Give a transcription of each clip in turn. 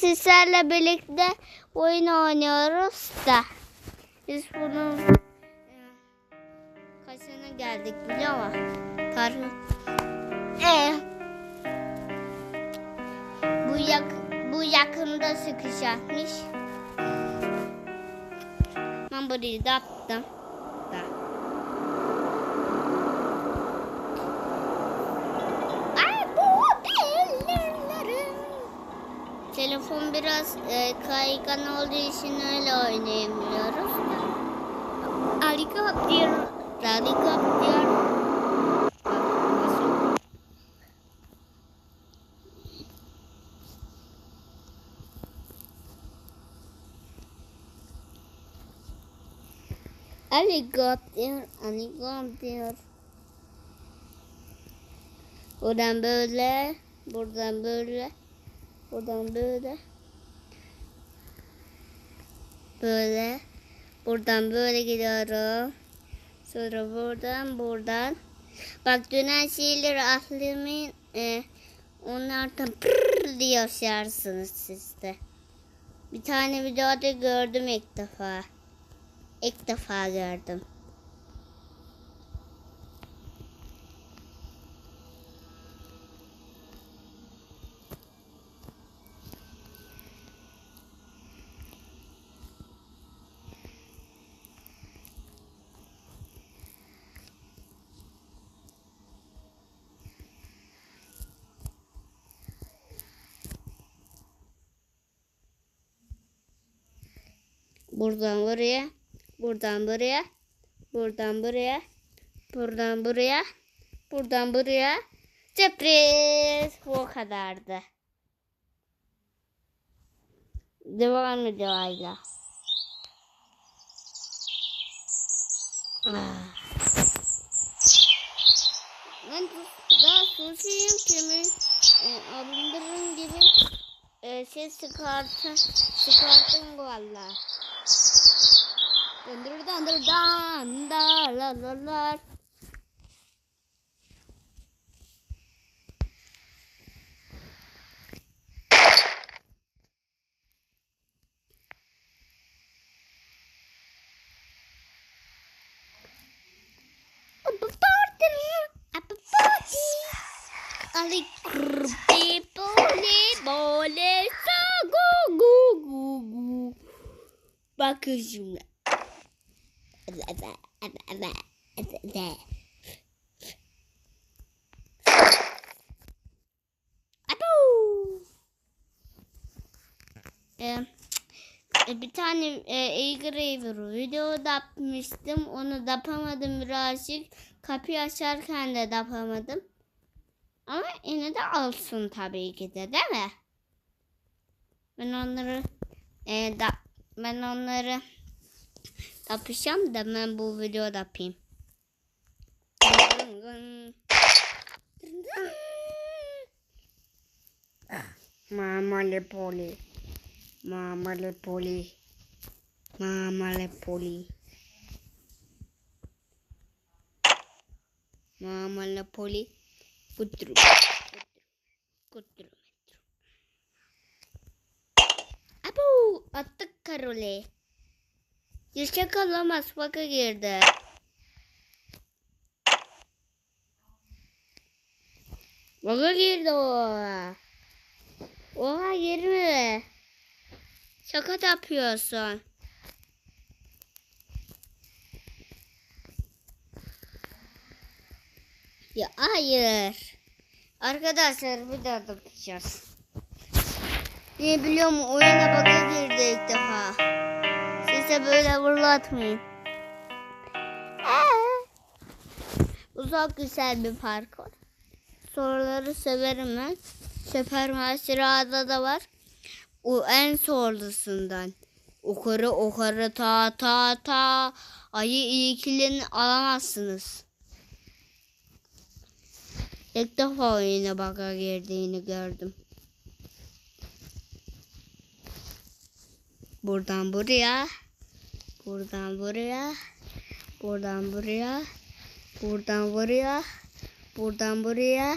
Sizlerle birlikte oyun oynuyoruz da biz bunun e, kaçına geldik biliyor musun? Tarih. E, bu yak bu yakında sıkışacakmış. Ben burayı da attım. Telefon biraz e, kaygan olduğu için öyle oynayamıyoruz. Helikopter, helikopter. Helikopter, helikopter. Buradan böyle, buradan böyle. Buradan böyle. Böyle. Buradan böyle gidiyorum. Sonra buradan buradan. Bak dönen şeyleri aklımın e, onlardan pırr diye yaşarsınız siz de. Bir tane videoda gördüm ilk defa. İlk defa gördüm. Buradan buraya, buradan buraya, buradan buraya, buradan buraya, buradan buraya. Sürpriz. Bu kadardı. Devam ediyorlar. Ah. Ben daha susayım kimi e, alındırın gibi e, şey çıkartın, çıkartın valla. Gu gu gu. Bakın şimdi. Ee, bir tane e, Eager River video da yapmıştım. Onu da yapamadım birazcık. Kapıyı açarken de yapamadım. Ama yine de alsın tabii ki de değil mi? Ben onları e, da, ben onları yapacağım da ben bu videoda yapayım. Mamale poli. Mamale poli. Mamale poli. Mamale poli. Kutru. Kutru. Abu attık karole. Yüzke kalamaz baka girdi. Baka girdi o. Oha girme. Şaka yapıyorsun. Ya hayır. Arkadaşlar bir daha yapacağız. Ne biliyor musun? Oyuna baka girdi ilk defa. Size böyle fırlatmayın. Ee, Uzak güzel bir parkur. Soruları severim ben. Sefer Macera'da da var. O en zorlusundan. Yukarı yukarı ta ta ta. Ayı ikilini alamazsınız. İlk defa oyuna baka girdiğini gördüm. Buradan buraya. Buradan buraya. Buradan buraya. Buradan buraya. Buradan buraya.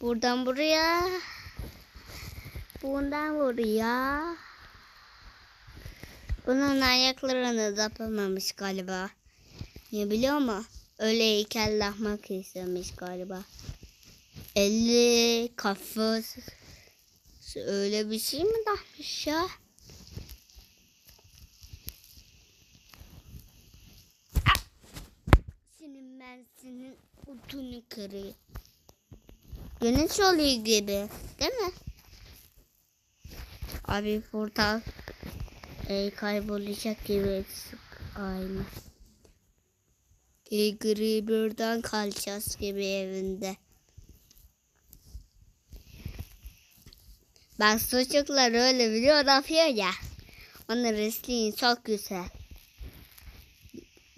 Buradan buraya. bundan vuruyor. Bunun ayaklarını da yapamamış galiba. Ne biliyor mu? Öyle heykellenmek istemiş galiba. Eli, kafası öyle bir şey mi takmış ya? Ah! Senin utunu kırayım. Güneş oluyor gibi değil mi? Abi portal e, kaybolacak gibi aynı. E, gri birden kalacağız gibi evinde. Bak çocuklar öyle video yapıyor ya. Onun resmi çok güzel.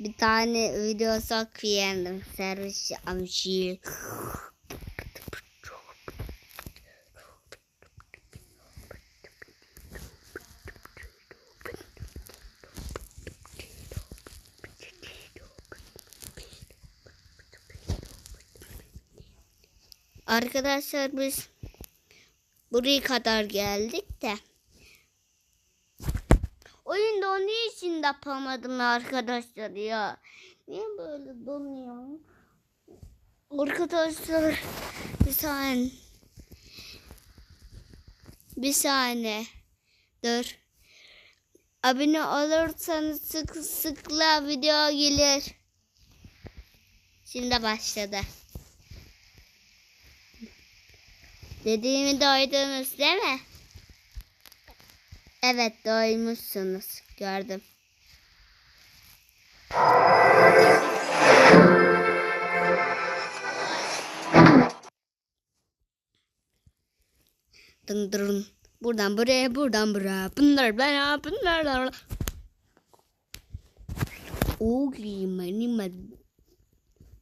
Bir tane video çok beğendim. Servis amşi. Arkadaşlar biz buraya kadar geldik de. Oyunda onun için de yapamadım arkadaşlar ya. Niye böyle donuyor? Arkadaşlar bir saniye. Bir saniye. Dur. Abone olursanız sık sıkla video gelir. Şimdi başladı. Dediğimi duydunuz değil mi? Evet duymuşsunuz. Gördüm. Dın dırın. Buradan buraya, buradan buraya. Bunlar bana, bunlar bana. Oğlum benim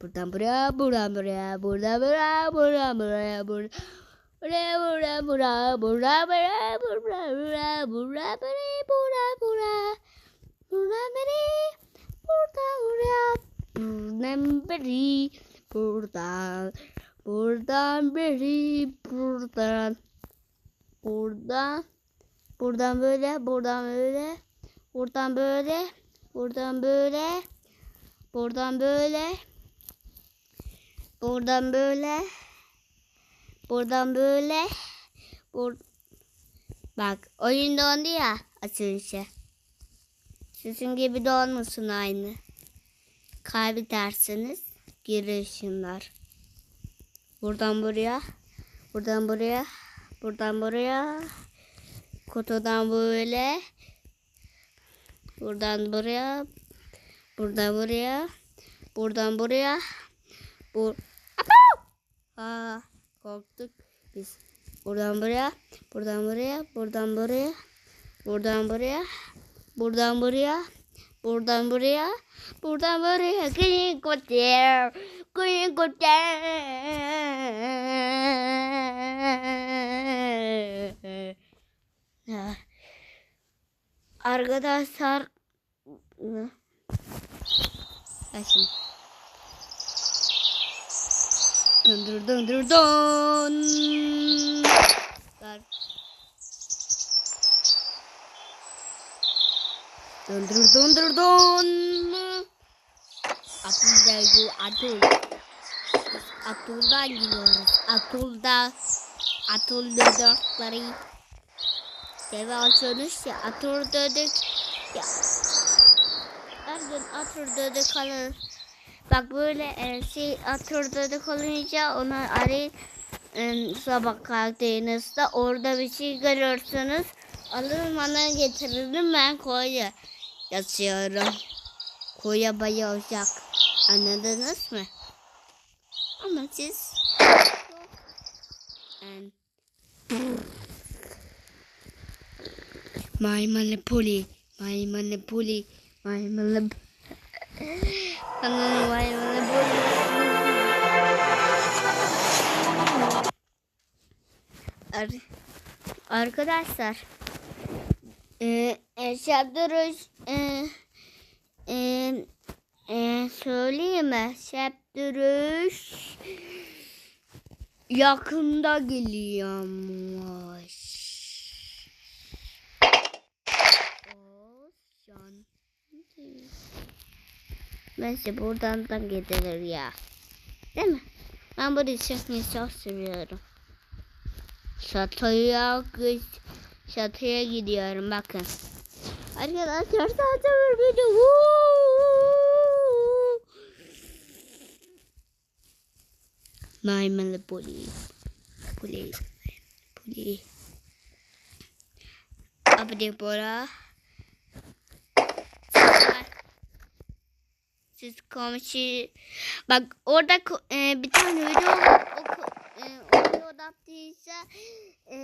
Buradan buraya, buradan buraya, buradan buraya, buradan buraya, buradan Bura bura bura bura bura bura bura bura bura bura bura bura biri burada buraya buradan biri buradan buradan biri buradan buradan buradan böyle buradan böyle buradan böyle buradan böyle buradan böyle buradan böyle Buradan böyle. Bur Bak oyun dondu ya açılışı. Sizin gibi donmasın aynı. Kaybedersiniz girişimler. Buradan buraya. Buradan buraya. Buradan buraya. Kutudan böyle. Buradan buraya. Buradan buraya. Buradan buraya. Bur Aa korktuk biz. Buradan buraya, buradan buraya, buradan buraya, buradan buraya, Buradan buraya. Buradan buraya. Buradan buraya. Güney kurtar. Güney kurtar. Arkadaşlar. Açın. Dun dun dun dun dun. Dındır dındır don. Atul'da Atul. Atul'dan gidiyoruz. Atul'da Atul dödükleri Deve açıyoruz ya Atul dödük ya her gün Atul dödük kalır. Bak böyle e, şey atırdadık olunca onu arayın e, sabah kalktığınızda orada bir şey görürsünüz. Alırım bana getiririm ben koya yatıyorum. Koya bayılacak. Anladınız mı? Ama siz yani, My Monopoly, My Monopoly, My Monopoly. Vay bana Ar Arkadaşlar e, ee, e, Şabduruz e, e, e, söyleyeyim mi? Şabduruz yakında geliyormuş. Neyse buradan da gidilir ya. Değil mi? Ben bu çekmeyi çok seviyorum. Şatoya, şatoya gidiyorum bakın. Arkadaşlar zaten beni. Maymalı polis. Polis. Polis. Abone bora. Siz komşu bak orada e, bir tane video o, ko- e, o video yaptıysa e,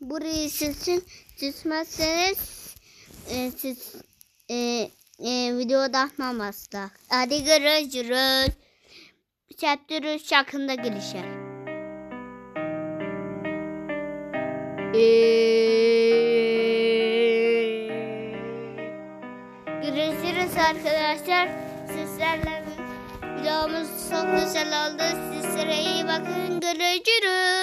burayı sizin çizmezseniz e, siz e, e, video atmam asla. Hadi görüşürüz. Chapter 3 yakında gelişir. Görüşürüz arkadaşlar. Sizlerle videomuz güzel oldu. Sizlere iyi bakın. Görüşürüz.